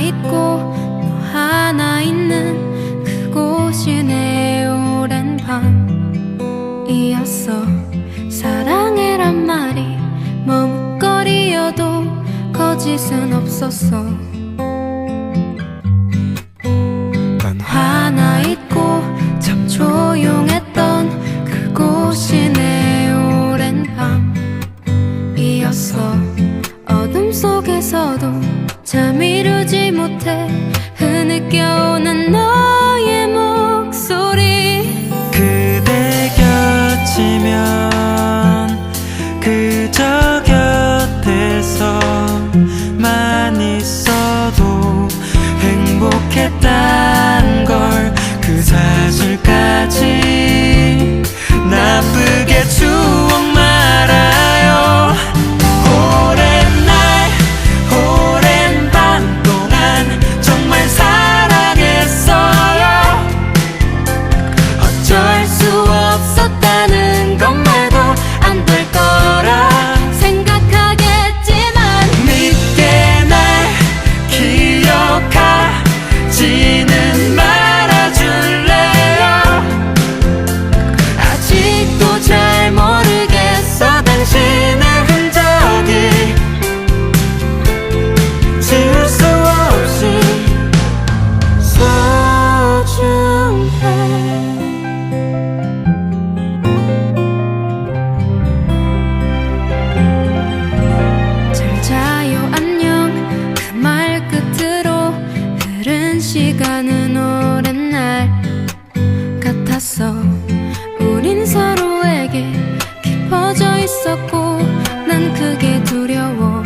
있고 너 하나 있는 그곳이 내 오랜 밤이었어. 사랑해란 말이 머뭇거리여도 거짓은 없었어. 시간은 오랜 날 같았어. 우린 서로에게 깊어져 있었고 난 그게 두려워.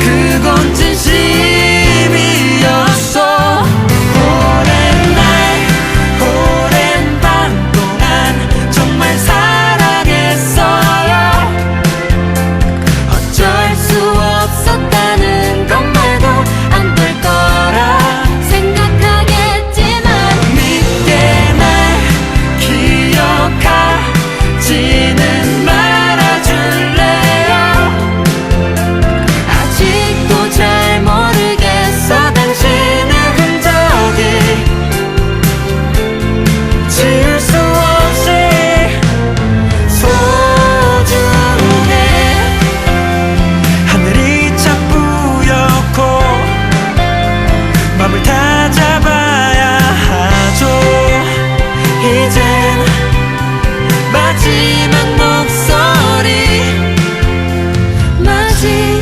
그건 진실. see